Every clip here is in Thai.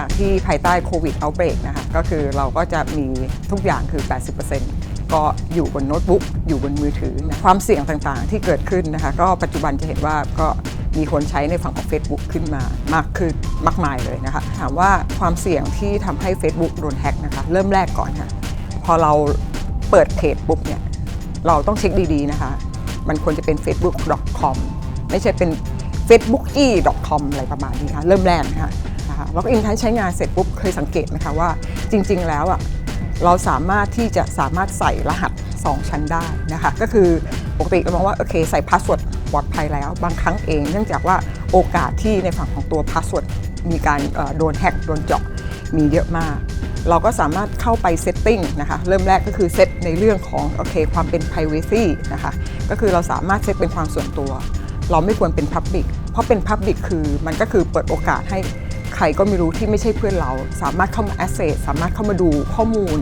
จากที่ภายใต้โควิดเอาเบรกนะคะก็คือเราก็จะมีทุกอย่างคือ 80%ก็อยู่บนโน้ตบุ๊กอยู่บนมือถือนะความเสี่ยงต่างๆ ที่เกิดขึ้นนะคะก็ปัจจุบันจะเห็นว่าก็มีคนใช้ในฝั่งของ Facebook ขึ้นมามากขึ้นมากมายเลยนะคะ ถามว่าความเสี่ยงที่ทำให้ Facebook โดนแฮ็กนะคะเริ่มแรกก่อนค่ะพอเราเปิดเพจปุ๊บเนี่ยเราต้องเช็คดีๆนะคะ มันควรจะเป็น facebook.com ไม่ใช่เป็น facebookie.com อะไรประมาณนี้ค่ะเริ่มแรกนะคะ นะคะแล้วก็อินทันใช้งานเสร็จปุ๊บเคยสังเกตนะคะว่าจริง ๆ แล้วอะเราสามารถที่จะสามารถใส่รหัส 2 ชั้นได้นะคะก็คือปกติเรามองว่าโอเคใส่พาสเวิร์ดปลอดภัยแล้ว บางครั้งเองเนื่องจากว่าโอกาสที่ในฝั่งของตัวพาสเวิร์ดมีการโดนแฮ็กโดนเจาะมีเยอะมาก เราก็สามารถเข้าไปเซตติ้งนะคะเริ่มแรกก็คือเซตในเรื่องของโอเคความเป็น Privacy นะคะก็คือเราสามารถเซตเป็นความส่วนตัว เราไม่ควรเป็น Public เพราะเป็น Public คือมันก็คือเปิดโอกาสให้ รก็ไม่รู้ที่ไม่ใช่เพื่อนเรา สามารถเข้ามา access สามารถเข้ามาดูข้อมูล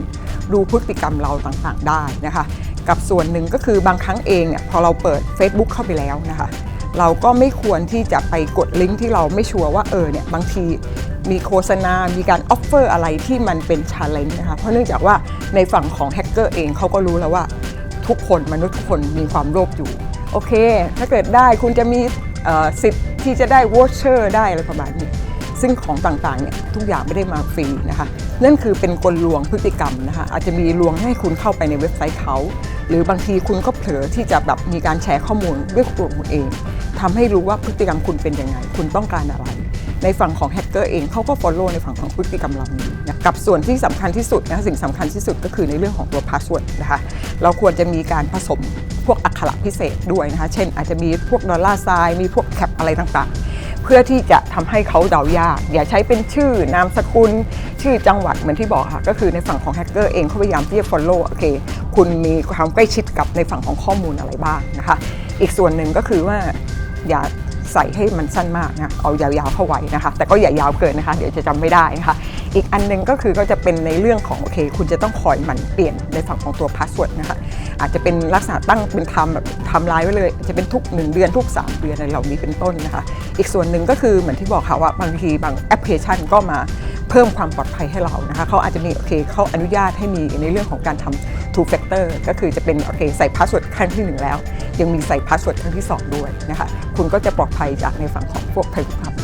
ดูพฤติกรรมเราต่างๆ ได้นะคะ กับส่วนหนึ่งก็คือบางครั้งเองเนี่ยพอเราเปิด Facebook เข้าไปแล้วนะคะ เราก็ไม่ควรที่จะไปกดลิงก์ที่เราไม่ชัวร์ว่าเออเนี่ยบางทีมีโฆษณา มีการออฟเฟอร์อะไรที่มันเป็นชาเลนจ์นะคะ เพราะเนื่องจากว่าในฝั่งของแฮกเกอร์เองเขาก็รู้แล้วว่าทุกคนมนุษย์ทุกคนมีความโลภอยู่ โอเค ถ้าเกิดได้คุณจะมีสิทธิ์ที่จะได้วอชเชอร์ได้อะไรประมาณนี้ ซึ่งของต่างๆเนี่ยทุกอย่างไม่ได้มาฟรีนะคะนั่นคือเป็นกลลวงพฤติกรรมนะคะอาจจะมีลวงให้คุณเข้าไปในเว็บไซต์เขา หรือบางทีคุณก็เผลอที่จะแบบมีการแชร์ข้อมูลด้วยตัวคุณเองทำให้รู้ว่าพฤติกรรมคุณเป็นยังไง คุณต้องการอะไร ในฝั่งของแฮกเกอร์เองเขาก็ follow ในฝั่งของพฤติกรรมเหล่านี้นะกับส่วนที่สำคัญที่สุดนะคะสิ่งสำคัญที่สุดก็คือในเรื่องของตัวพาสเวิร์ดนะคะเราควรจะมีการผสมพวกอักขระพิเศษด้วยนะคะเช่นอาจจะมีพวกดอลลาร์ไซน์มีพวกแคปอะไรต่างๆ เพื่อที่จะทำให้เขาเดายาก อย่าใช้เป็นชื่อนามสกุล ชื่อจังหวัดเหมือนที่บอกค่ะ ก็คือในฝั่งของแฮกเกอร์เองเขาพยายามที่จะ follow โอเค คุณมีความใกล้ชิดกับในฝั่งของข้อมูลอะไรบ้างนะคะ อีกส่วนหนึ่งก็คือว่าอย่าใส่ให้มันสั้นมากนะ เอายาวๆเข้าไว้นะคะ แต่ก็อย่ายาวเกินนะคะ เดี๋ยวจะจำไม่ได้นะคะ อีกอันหนึงก็คือก็จะเป็นในเรื่องของโอเค คุณจะต้องคอยหมันเปลี่ยนในฝั่งของตัวพาสเวิร์ดนะคะอาจจะเป็นลักษณะตั้งเป็นทม์แบบทม์ไลน์ไว้เลย จะเป็นทุก 1 เดือนทุก 3 เดือนอะไรเหล่านี้เป็นต้นนะคะ อีกส่วนหนึ่งก็คือเหมือนที่บอกค่ะว่าบางทีบางแอปพลิเคชันก็มาเพิ่มความปลอดภัยให้เรานะคะเขาอาจจะมีโอเคเขาอนุญาตให้มีในเรื่องของการทำ two factor ก็คือจะเป็นโอเคใส่พาสเวิร์ดครั้งที่หนึ่งแล้ว ยังมีใส่พาสเวิร์ดครั้งที่สองด้วยนะคะคุณก็จะปลอดภัยจากในฝั่งของพวกภัยคุกคาม